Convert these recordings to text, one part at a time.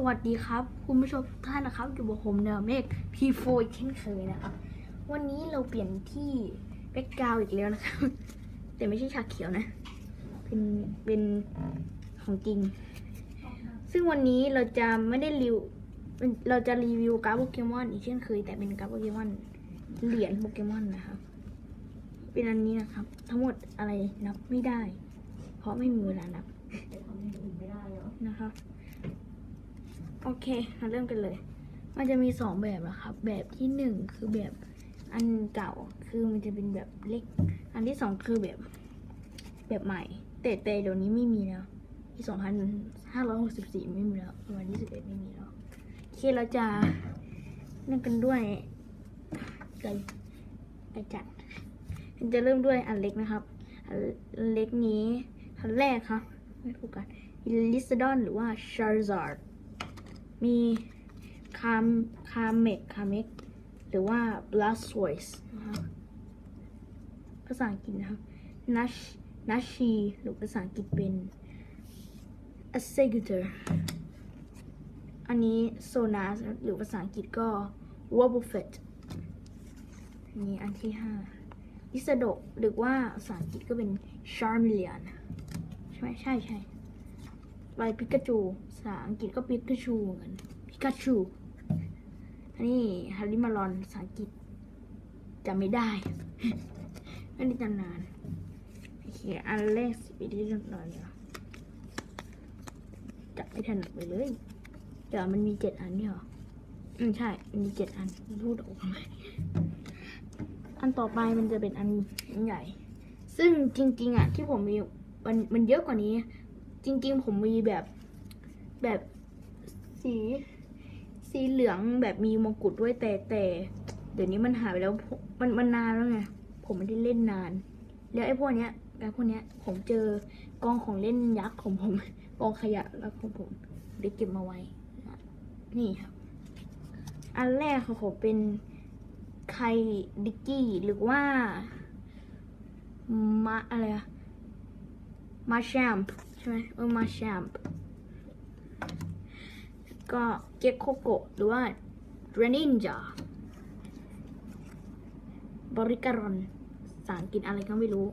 สวัสดีครับ คุณผู้ชมทุกท่านนะครับอยู่กับผมเนอเมกพีโฟอีกเช่นเคยนะครับ วันนี้เราเปลี่ยนที่แบ็กกราวอีกแล้วนะครับ แต่ไม่ใช่ฉากเขียวนะ เป็นเป็นของจริง ซึ่งวันนี้เราจะไม่ได้รีวิวเราจะรีวิวการ์ดโปเกมอนอีกเช่นเคย แต่เป็นการ์ดโปเกมอนเหรียญโปเกมอนนะครับ เป็นอันนี้นะครับ ทั้งหมดอะไรนับไม่ได้ เพราะไม่มีเวลานับจะทำอย่างอื่นไม่ได้แล้วนะครับ โอเคมาเริ่มกันเลย มันจะมีสองแบบนะครับ แบบที่หนึ่งคือแบบอันเก่า คือมันจะเป็นแบบเล็ก อันที่สองคือแบบแบบใหม่ แต่แต่เดี๋ยวนี้ไม่มีแล้ว ที่สองพันห้าร้อยหกสิบสี่ไม่มีแล้วประมาณยี่สิบเอ็ดไม่มีแล้วโอเคเราจะเริ่มกันด้วยไก่ไก่จัดจะเริ่มด้วยอันเล็กนะครับ อันเล็กนี้อันแรกครับไม่ถูกกันลิซดอนหรือว่าชาร์ซาร์ด มีคามคาเมกคาเมกหรือว่าบลัสว c สนะครับภาษาอังกฤษนะครับนัชนัชชีหรือภาษาอังกฤษเป็น a s e g u t o r อันนี้โซนาสหรือภาษาอังกฤษก็ w o b b l e f e t นนี้อันที่ห้าลิซาโดหรือว่าภาษาอังกฤษก็เป็น Charmeleon ใช่ไหมใช่ใช่ ลายปิกาจูภาษาอังกฤษก็ปิกาชูเหมือนกันปิกาชูอันนี้ฮาริมารอนภาษาอังกฤษจำไม่ได้ไม่ได้จำนานโอเคอันแรกสิไปที่เรียบร้อยจับไม่ถนัดไปเลยเดี๋ยวมันมีเจ็ดอันนี่เหรออืมใช่มันมีเจ็ดอันพูดออกมาอันต่อไปมันจะเป็นอันใหญ่ ซึ่งจริง ๆอะที่ผมมีมันมันเยอะกว่านี้ จริงๆ ผมมีแบบแบบสี สีเหลืองแบบมีมงกุฎด้วยแต่แต่เดี๋ยวนี้มันหายไปแล้วมันมันนานแล้วไงผมไม่ได้เล่นนาน แล้วไอ้พวกเนี้ยไอ้พวกเนี้ยผมเจอกองของเล่นยักษ์ของผมกองขยะแล้วของผมได้เก็บมาไว้นะนี่ครับ อันแรกของผมเป็นไคดิกกี้หรือว่ามาอะไรอะมาแชมป์ ใช่ไหมเออมาแชมป์ก็เก็กโคโกหรือว่าเรนินจาบริการอนภาษาอังกฤษอะไรก็ไม่รู้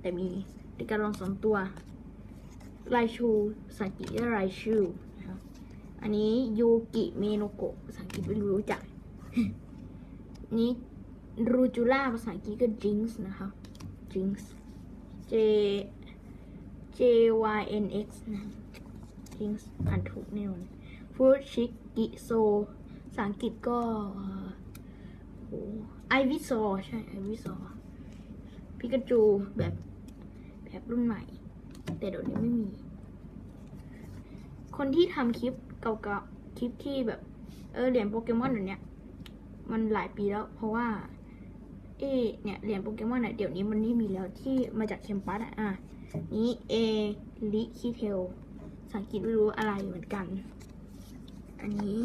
แต่มีบริการอนสองตัวไรชูภาษาอังกฤษก็ไรชูนะครับอันนี้ยูกิเมโนโกะภาษาอังกฤษไม่รู้จัก นี้รูจูล่าภาษาอังกฤษก็จิงส์นะคะจิงส์ J J Y N X นะจิงอ่านถูกแน่นอนฟูชิกิโซภาษาอังกฤษก็ไอวิซอใช่ไอวิซอพิกาจูแบบแบบรุ่นใหม่ แต่เดี๋ยวนี้ไม่มี คนที่ทำคลิปเก่าๆ คลิปที่แบบ เออเหรียญโปเกมอนเดี๋ยวนี้มันหลายปีแล้ว เพราะว่า เอเนี่ยเหรียญโปเกมอนเนี่ยเดี๋ยวนี้มันไม่มีแล้วที่มาจากเคมปัสอะนี้เอลิคิเทลภาษาอังกฤษไม่รู้อะไรเหมือนกัน อันนี้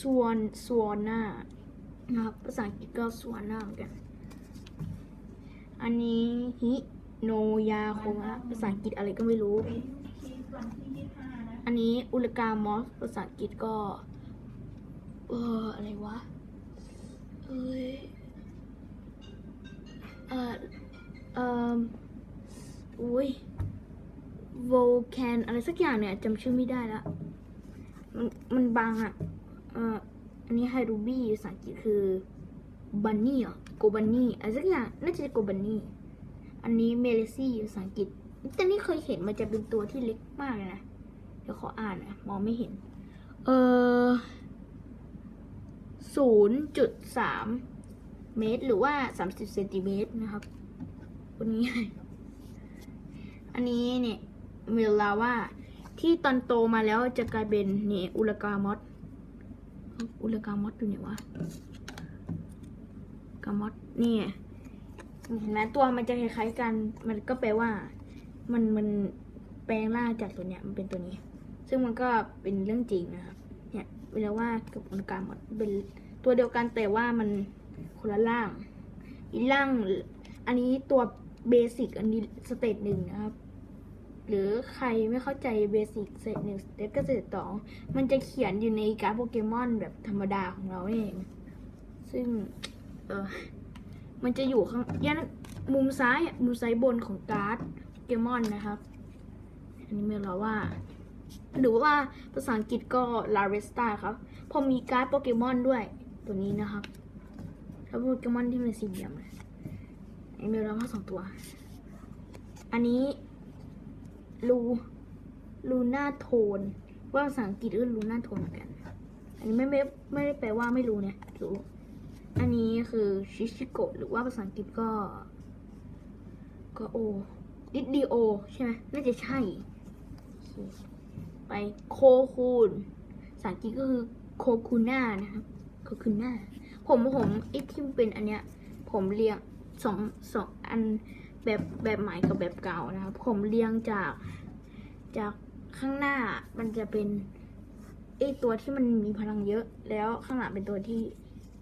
สวนสวนน่านะครับภาษาอังกฤษก็สวนน่าเหมือนกัน อันนี้ฮิโนยาโคมะภาษาอังกฤษอะไรก็ไม่รู้ อันนี้อุลกามอสภาษาอังกฤษก็ เอออะไรวะ เอ้ย เอออุ้ย volcan อะไรสักอย่างเนี่ยจำชื่อไม่ได้ละ มันมันบางอะ เอออันนี้ไฮรูบี้ภาษาอังกฤษคือบันนี่อะโกบันนี่อะไรสักอย่างน่าจะโกบันนี่อันนี้เมเลซี่ภาษาอังกฤษแต่นี่เคยเห็นมันจะเป็นตัวที่เล็กมากเลยนะ เดี๋ยวขออ่านนะมองไม่เห็น เออศูนย์จุดสามเมตรหรือว่าสามสิบเซนติเมตรนะครับ คนนี้อันนี้เนี่ยเมลาว่าที่ตอนโตมาแล้วจะกลายเป็นเนี่ยอุลกามอสอุลกามอสอยู่ไหนวะกามอสนี่ไงเห็นไหมตัวมันจะคล้ายๆกัน มันก็แปลว่า มันมันแปลงร่างจากตัวเนี้ยมันเป็นตัวนี้ ซึ่งมันก็เป็นเรื่องจริงนะครับ เนี่ยเวลาว่ากับอุลกามอสเป็นตัวเดียวกันแต่ว่ามันคนละร่าง อีร่าง อันนี้ตัว เบสิกอันนี้สเตจหนึ่งนะครับ หรือใครไม่เข้าใจเบสิกสเศษหนึ่งสเต็ปก็สเศษสองมันจะเขียนอยู่ในการ์ดโปเกมอนแบบธรรมดาของเราเอง ซึ่ง เออมันจะอยู่ข้างยันมุมซ้ายมุมซ้ายบนของการ์ดโปเกมอนนะครับ อันนี้เมื่อเราว่า หรือว่าภาษาอังกฤษก็ลาเรสตาครับ พอมีการ์ดโปเกมอนด้วยตัวนี้นะครับแล้วโปเกมอนที่เป็นสี่เหลี่ยมนนี้ เมื่อเราว่าสองตัว อันนี้ลูลูน่าโทน ว่าภาษาอังกฤษก็ลูน่าโทนเหมือนกัน อันนี้ไม่ไม่ไม่ได้แปลว่าไม่รู้เนี่ยรู้ อันนี้คือชิชิโกะหรือว่าภาษาอังกฤษก็ ก็โอดิดดีโอใช่ไหมน่าจะใช่ ไปโคคูนภาษาอังกฤษก็คือโคคูน่านะครับโคคูน่าผมผมไอ้ที่เป็นอันเนี้ย ผมเรียง สองสองอันแบบแบบใหม่กับแบบเก่านะครับ ผมเรียงจากจากข้างหน้ามันจะเป็นไอตัวที่มันมีพลังเยอะ แล้วข้างหลังเป็นตัวที่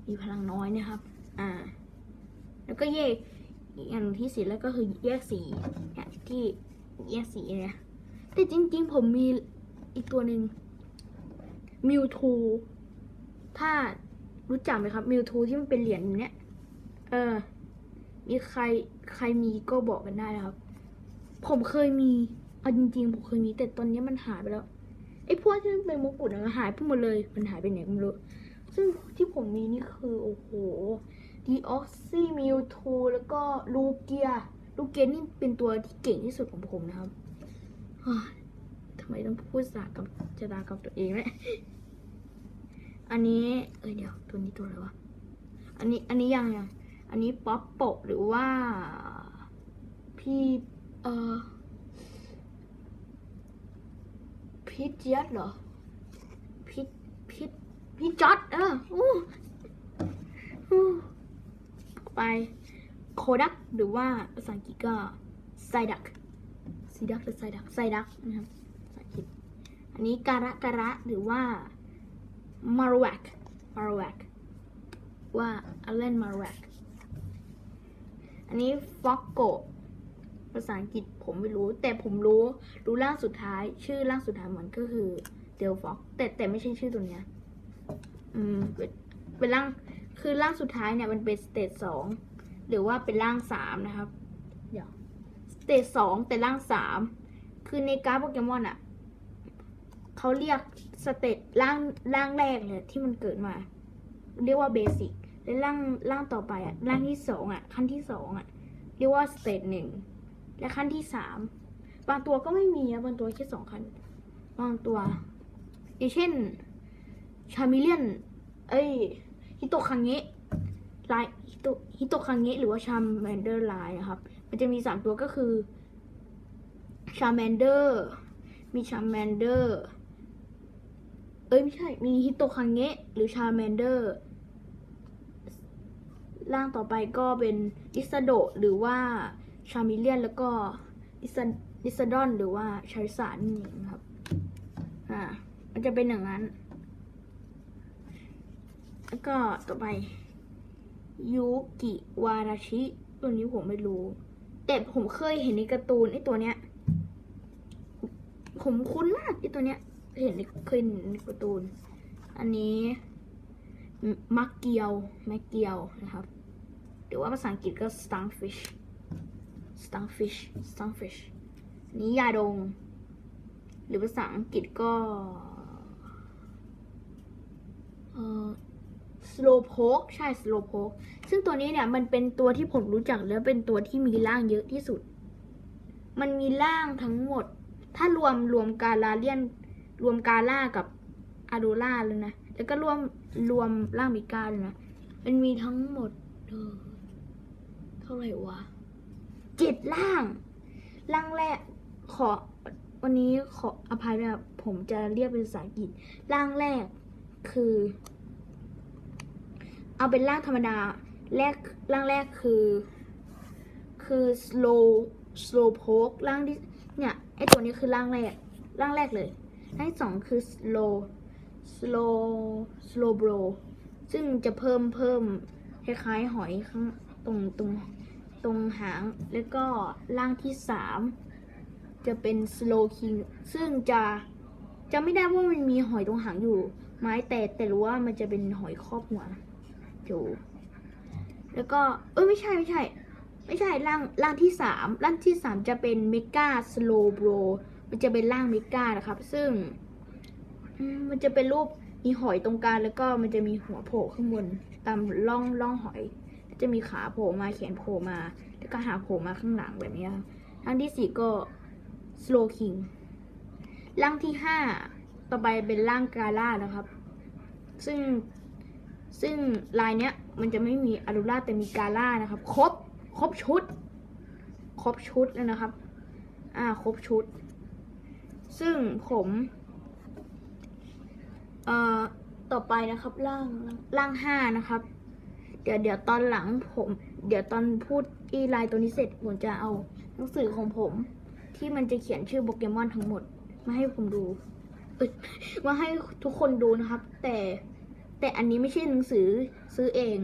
มีพลังน้อยนะครับ อ่า แล้วก็แยกอีกอันที่สีแล้วก็คือแยกสีเนี่ยที่แยกสีเนี่ยแต่จริง ๆ ผมมีอีกตัวหนึ่งมิวทูถ้ารู้จักไหมครับมิวทูที่มันเป็นเหรียญอย่างเนี้ย เออ มีใครใครมีก็บอกกันได้นะครับ ผมเคยมีเอาจริงๆ ผมเคยมีแต่ตอนนี้มันหายไปแล้วไอ้พวกที่มันเป็นมงกุฎอะมันหายไปหมดเลยมันหายไปไหนก็ไม่รู้ซึ่งที่ผมมีนี่คือโอ้โหดีออกซี่มิวทูแล้วก็ลูเกียลูเกียนี่เป็นตัวที่เก่งที่สุดของผมนะครับทำไมต้องพูดสากับจดากับตัวเองเนี่ยอันนี้ เอ้ยเดี๋ยวตัวนี้ตัวอะไรวะ อันนี้ อันนี้ยังยัง อันนี้ป๊อปโปะหรือว่าพี่เอ่อพีทยัดเหรอพีทพีทพีทจอดเอออู้อู้ไปโคดักหรือว่าภาษาอังกฤษก็ไซดักไซดักหรือไซดักไซดักนะครับภาษาอังกฤษอันนี้การะการะหรือว่ามาร์วักมาร์วักว่าอเลนมาร์วัก อันนี้ฟ็อกโกภาษาอังกฤษผมไม่รู้ แต่ผมรู้รู้ร่างสุดท้าย ชื่อร่างสุดท้ายมันก็คือเดลฟ็อกแต่แต่ไม่ใช่ชื่อตัวเนี้ย อืมเป็นเป็นร่างคือร่างสุดท้ายเนี่ยมันเป็นสเตจสองหรือว่าเป็นร่างสามนะครับ เดี๋ยวสเตจสองแต่ร่างสามคือในการ์ดโปเกมอนอะเขาเรียกสเตจร่างร่างแรกเลยที่มันเกิดมา เรียกว่าเบสิก และร่างร่างต่อไปอะร่างที่สองอะขั้นที่สองอะเรียกว่าสเตจหนึ่งและขั้นที่สามบางตัวก็ไม่มีอะบางตัวแค่สองขั้นบางตัวอย่างเช่นชามิเลียน เอ้ยฮิโตะคังเงะลายฮิโตฮิโตะคังเงะหรือว่าชาแมนเดอร์ไลน์นะครับ มันจะมีสามตัวก็คือชาแมนเดอร์มีชาแมนเดอร์ เอ้ยไม่ใช่ มีฮิโตะคังเงะหรือชาแมนเดอร์ ร่างต่อไปก็เป็นดิสโดหรือว่าชามิเลียนแล้วก็ดิสดิสดอนหรือว่าชาริสานนี่เองครับ อ่า มันจะเป็นอย่างนั้น แล้วก็ต่อไป ยูกิวาราชิ ตัวนี้ผมไม่รู้ แต่ผมเคยเห็นในการ์ตูนไอ้ตัวเนี้ย ผมคุ้นมากไอ้ตัวเนี้ย เห็นในเคยเห็นในการ์ตูน อันนี้มักเกียวแมกเกียวนะครับ หรือว่าภาษาอังกฤษก็ starfish starfish starfish นี้ยาดง หรือภาษาอังกฤษก็เออ slowpoke ใช่ slowpoke ซึ่งตัวนี้เนี่ยมันเป็นตัวที่ผมรู้จักแล้วเป็นตัวที่มีร่างเยอะที่สุด มันมีร่างทั้งหมด ถ้ารวมรวมกาลาเลียน รวมกาล่ากับอาโดล่าเลยนะ แล้วก็รวมรวมร่างมิก้าเลยนะ มันมีทั้งหมดเออ เท่าไหร่วะเจ็ดร่างร่างแรกขอวันนี้ขออภัยนะผมจะเรียกเป็นภาษาอังกฤษร่างแรกคือ เอาเป็นร่างธรรมดาแรกร่างแรกคือ คือ slow slow poke ร่างที่เนี่ยไอตัวนี้คือร่างแรกร่างแรกเลยร่างที่สองคือ slow slow slow bro ซึ่งจะเพิ่มเพิ่มคล้ายๆหอยข้างตรงตรง ตรงหาง แล้วก็ร่างที่สามจะเป็นสโลคิงซึ่งจะจะไม่ได้ว่ามันมีหอยตรงหางอยู่ไม้แต่แต่รู้ว่ามันจะเป็นหอยครอบหัวอยู่แล้วก็เอ้ยไม่ใช่ไม่ใช่ ไม่ใช่ร่างร่างที่สามร่างที่สามจะเป็นเมกาสโลโบรมันจะเป็นร่างเมกานะครับ ซึ่งมมันจะเป็นรูปมีหอยตรงกลางแล้วก็มันจะมีหัวโผล่ข้างบนตามร่องร่องหอย จะมีขาโผล่มาแขนโผล่มาแล้วก็หาโผล่มาข้างหลังแบบนี้ครับร่างที่สี่ก็สโลคิงร่างที่ห้าต่อไปเป็นร่างกาล่านะครับ ซึ่งซึ่งลายเนี้ยมันจะไม่มีอารูล่าแต่มีกาล่านะครับ ครบครบชุด ครบชุดแล้วนะครับ อ่าครบชุด ซึ่งผมเอ่อต่อไปนะครับร่างร่างห้านะครับ เดี๋ยวเดี๋ยวตอนหลังผม เดี๋ยวตอนพูดอีไลน์ตัวนี้เสร็จผมจะเอาหนังสือของผม ที่มันจะเขียนชื่อโปเกมอนทั้งหมด มาให้ผมดูเอ้ยมาให้ทุกคนดูนะครับ แต่แต่อันนี้ไม่ใช่หนังสือซื้อเอง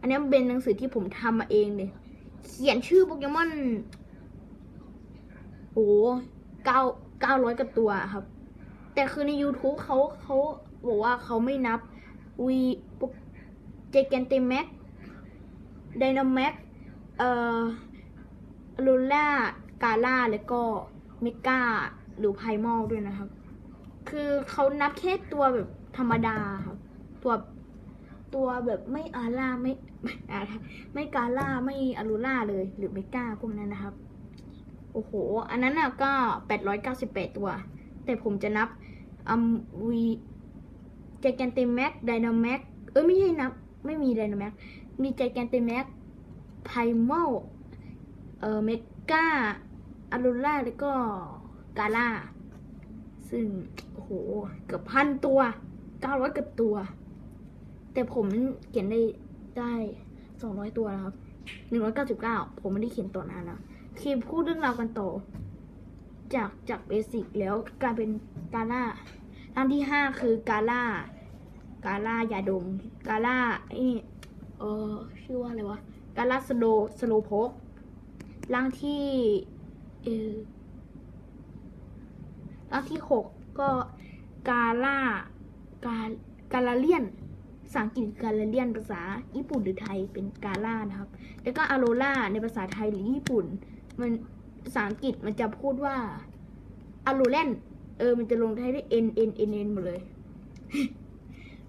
อันนี้เป็นหนังสือที่ผมทำมาเองเลยเขียนชื่อโปเกมอนโอ้เก้าเก้าร้อยกับตัวครับ แต่คือใน YouTube เขาเขาบอกว่าเขาไม่นับวี เจแกนเตแม็กไดนาแม็กเอ่อลูล่ากาล่าแล้วก็เมกาหรือไพมอลด้วยนะครับ คือเขานับแค่ตัวแบบธรรมดาครับตัวตัวแบบไม่อาร่าไม่ไม่อาไม่กาล่าไม่อารูล่าเลยหรือเมกาพวกนั้นนะครับ โอ้โห อันนั้นน่ะก็แปดร้อยเก้าสิบแปดตัว แต่ผมจะนับอัมวีเจแกนเตแม็กไดนาแม็กเอ้ยไม่ใช่นับ ไม่มีไดนาแม็กมีเจแกนเตแม็กไพมอลเอ่อเมกาอารูล่าแล้วก็กาล่า ซึ่ง โอ้โห เกือบพันตัวเก้าร้อยเกือบตัว แต่ผมเขียนได้ได้สองร้อยตัวนะครับหนึ่งร้อยเก้าสิบเก้าผมไม่ได้เขียนต่อนานแล้วคือพูดเรื่องราวกันต่อ จากจากเบสิกแล้วกลายเป็นกาล่าร่างที่ห้าคือกาล่า กาล่ายาดม กาล่าไอ้นี่เออชื่อว่าอะไรวะ กาล่าสโลสโลโพกร่างที่เออร่างที่หกก็กาล่ากากาลาเลียนภาษาอังกฤษกาลาเลียนภาษาญี่ปุ่นหรือไทยเป็นกาล่านะครับ แล้วก็อโรล่าในภาษาไทยหรือญี่ปุ่น มันภาษาอังกฤษมันจะพูดว่าอารูแลนเออ มันจะลงท้ายด้วย n n n n หมดเลย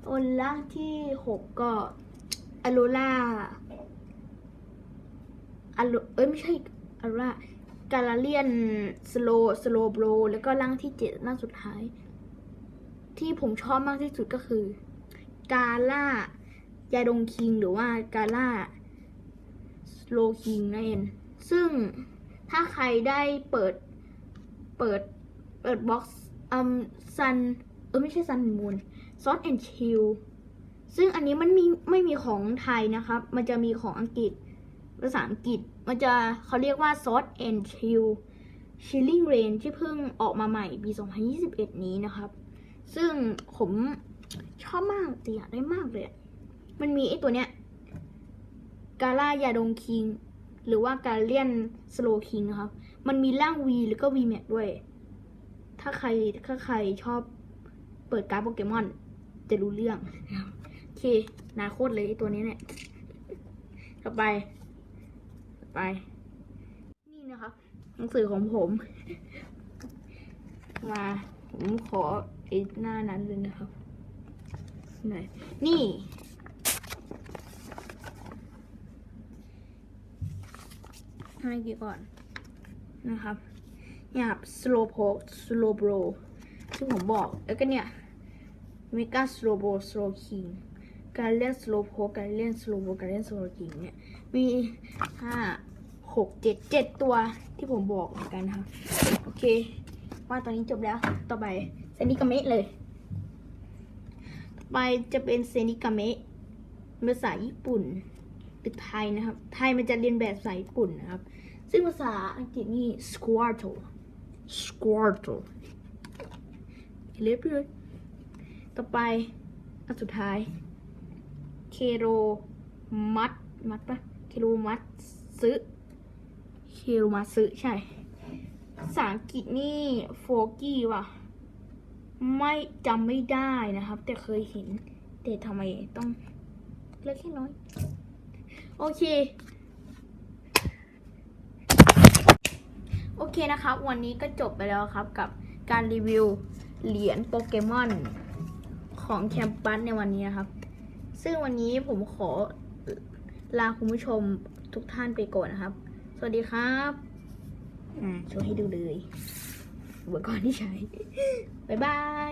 โอนล่างที่หกก็อโรล่าอโรเอ้ยไม่ใช่อาโรล่ากาลาเลียนสโลสโลโบรแล้วก็ร่างที่เจ็ดร่างสุดท้าย ที่ผมชอบมากที่สุดก็คือกาล่ายาดงคิงหรือว่ากาล่าสโลคิงนั่นเองซึ่งถ้าใครได้เปิดเปิดเปิดบ็อกซ์อืมซันเออไม่ใช่ซันมูน ซอสแอนชิลซึ่งอันนี้มันมีไม่มีของไทยนะครับ มันจะมีของอังกฤษ ภาษาอังกฤษ มันจะเขาเรียกว่า Salt and Chill Chilling Rain ที่เพิ่งออกมาใหม่ปี 2021 นี้นะครับ ซึ่งผมชอบมากแต่อยากได้มากเลยอะมันมีไอตัวเนี้ยกาล่ายาดงคิง หรือว่ากาเลียนสโลคิงนะครับ มันมีร่าง V แล้วก็ V Max ด้วย ถ้าใครถ้าใครชอบเปิดการ์ดโปเกมอน จะรู้เรื่องโอเคนาโคตรเลยไอตัวนี้เนี่ยต่อไปไป นี่นะครับหนังสือของผม มาผมขอไอ้หน้านั้นเลยนะครับไหนนี่ให้กี่ก่อนนะครับเนี่ยครับ slow poke slow bro ที่ผมบอกแล้วก็เนี่ย mega slow bro slow king การเล่น slow poke การเล่น slow bro การเล่น slow king เนี่ยมีห้าหกเจ็ดเจ็ดตัวที่ผมบอกเหมือนกันนะครับโอเค ว่าตอนนี้จบแล้วต่อไปเซนิกาเมะเลย ต่อไปจะเป็นเซนิกาเมะภาษาญี่ปุ่นหรือไทยนะครับ ไทยมันจะเรียนแบบภาษาญี่ปุ่นนะครับ ซึ่งภาษาอังกฤษนี่ squirtle squirtle เรียบร้อย ต่อไปอันสุดท้าย เคโรมัดมัดปะเคโรมัดซึเคโรมัดซึใช่ภาษาอังกฤษนี่โฟกี้ว่ะ ไม่จำไม่ได้นะครับ แต่เคยเห็น แต่ทำไมต้องเล็กแค่น้อย โอเค โอเคนะครับ วันนี้ก็จบไปแล้วครับกับการรีวิวเหรียญโปเกมอน ของแคมปัสในวันนี้นะครับ ซึ่งวันนี้ผมขอลาคุณผู้ชมทุกท่านไปก่อนนะครับ สวัสดีครับอ่าโชว์ให้ดูเลยอุปกรณ์ที่ใช้ บ๊ายบาย